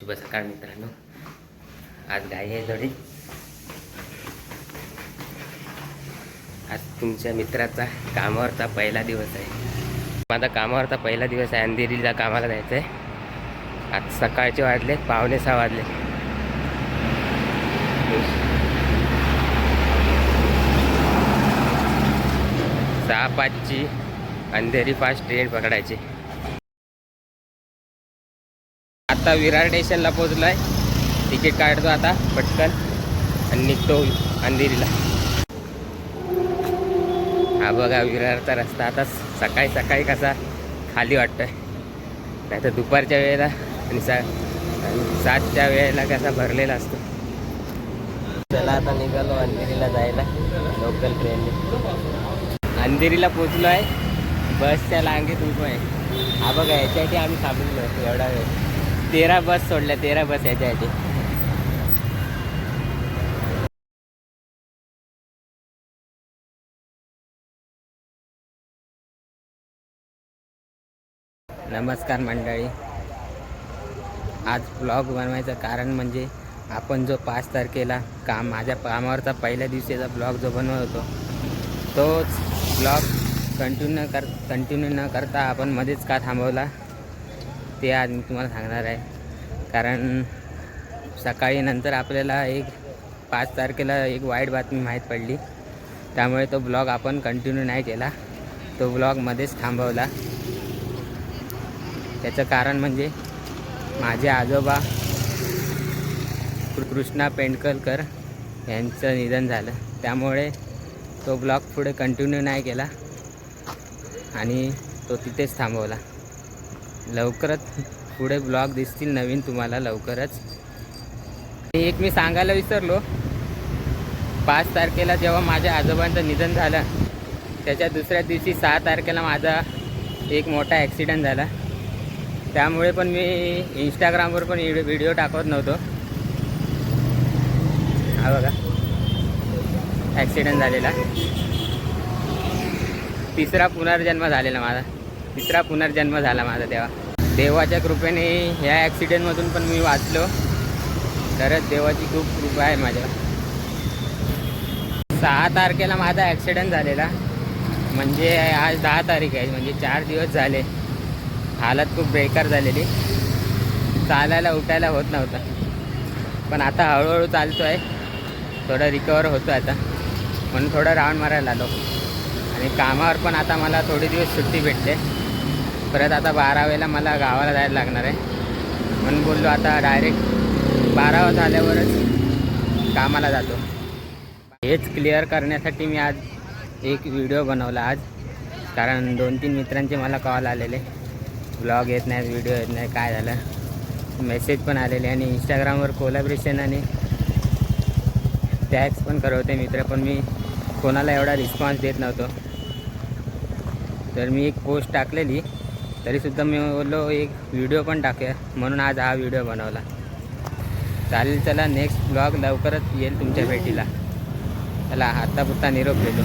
शुभ सकाळ मित्रांनो. आज गाई आहे थोडी आज तुमच्या मित्राचा कामावरचा पहिला दिवस आहे. माझा कामावरचा पहिला दिवस आहे अंधेरीला कामाला जायचं आहे आज सकाळचे वाजले पावणे सहा वाजले. सहा पाचची अंधेरी फास्ट ट्रेन पकडायची. आता विरार स्टेशनला आहे तिकीट काढतो आता पटकन. आणि निघतो अंधेरीला. हा बघा विरारचा रस्ता आता सकाळी सकाळी कसा खाली वाटतोय. नाही तर दुपारच्या वेळेला आणि सा आणि सातच्या वेळेला कसा भरलेला असतो. चला आता निघालो अंधेरीला जायला लोकल ट्रेनने अंधेरीला पोचलो आहे बसच्या लांगेत उभं आहे. हा बघा याच्यासाठी आम्ही थांबलेलो एवढा वेळ. तेरा बस सोडल्या तेरा बस याच्यासाठी. नमस्कार मंडळी. आज ब्लॉग बनवायचं कारण म्हणजे आपण जो पाच तारखेला काम माझ्या कामावरचा पहिल्या दिवशीचा ब्लॉग जो बनवत होतो तोच ब्लॉग कंटिन्यू कर कंटिन्यू न करता आपण मध्येच का थांबवला? ते आज मी तुम्हाला सांगणार आहे. कारण सकाळी नंतर आपल्याला एक पाच तारखेला एक वाईट बातमी माहीत पडली. त्यामुळे तो ब्लॉग आपण कंटिन्यू नाही केला. तो ब्लॉगमध्येच थांबवला. त्याचं कारण म्हणजे माझे आजोबा कृष्णा पेंडकलकर यांचं निधन झालं. त्यामुळे तो ब्लॉग पुढे कंटिन्यू नाही केला. आणि तो तिथेच थांबवला. लवकरच पुढे ब्लॉग दिसतील नवीन तुम्हाला लवकरच. एक मी सांगायला विसरलो. पाच तारखेला जेव्हा माझ्या आजोबांचं निधन झालं त्याच्या दुसऱ्या दिवशी सहा तारखेला माझा एक मोठा ॲक्सिडेंट झाला. त्यामुळे पण मी इंस्टाग्रामवर पण व्हिडिओ व्हिडिओ टाकत नव्हतो. हा बघा. ॲक्सिडेंट झालेला. तिसरा पुनर्जन्म झालेला माझा. तिसरा पुनर्जन्म झाला माझा तेव्हा देवाच्या कृपेने ह्या ॲक्सिडेंटमधून पण मी वाचलो. खरंच देवाची खूप कृपा आहे माझ्या. सहा तारखेला माझा ॲक्सिडेंट झालेला. म्हणजे आज दहा तारीख आहे म्हणजे चार दिवस झाले. हालत खूप बेकार झालेली. चालायला उठायला होत नव्हतं. पण आता हळूहळू चालतो आहे थोडं रिकवर होतो आता. म्हणून थोडं राऊंड मारायला आलो. आणि कामावर पण आता मला थोडे दिवस सुट्टी भेटते. परत आता बारावेला मला गावाला जायला लागणार आहे. म्हणून बोललो आता डायरेक्ट बारावा झाल्यावरच कामाला जातो. हेच क्लिअर करण्यासाठी मी आज एक व्हिडिओ बनवला आज. कारण दोन तीन मित्रांचे मला कॉल आलेले. ब्लॉग येत नाहीत व्हिडिओ येत नाही काय झालं? मेसेज पण आलेले आणि इंस्टाग्रामवर कोलॅबरेशन आणि टॅक्स पण करवते मित्र. पण मी कोणाला एवढा रिस्पॉन्स देत नव्हतो. तर मी एक पोस्ट टाकलेली. तरीसुद्धा मी बोललो एक व्हिडिओ पण टाकूया. म्हणून आज हा व्हिडिओ बनवला. चालेल चला नेक्स्ट ब्लॉग लवकरच येईल तुमच्या भेटीला. चला आत्ता पुत्ता निरोप घेतो.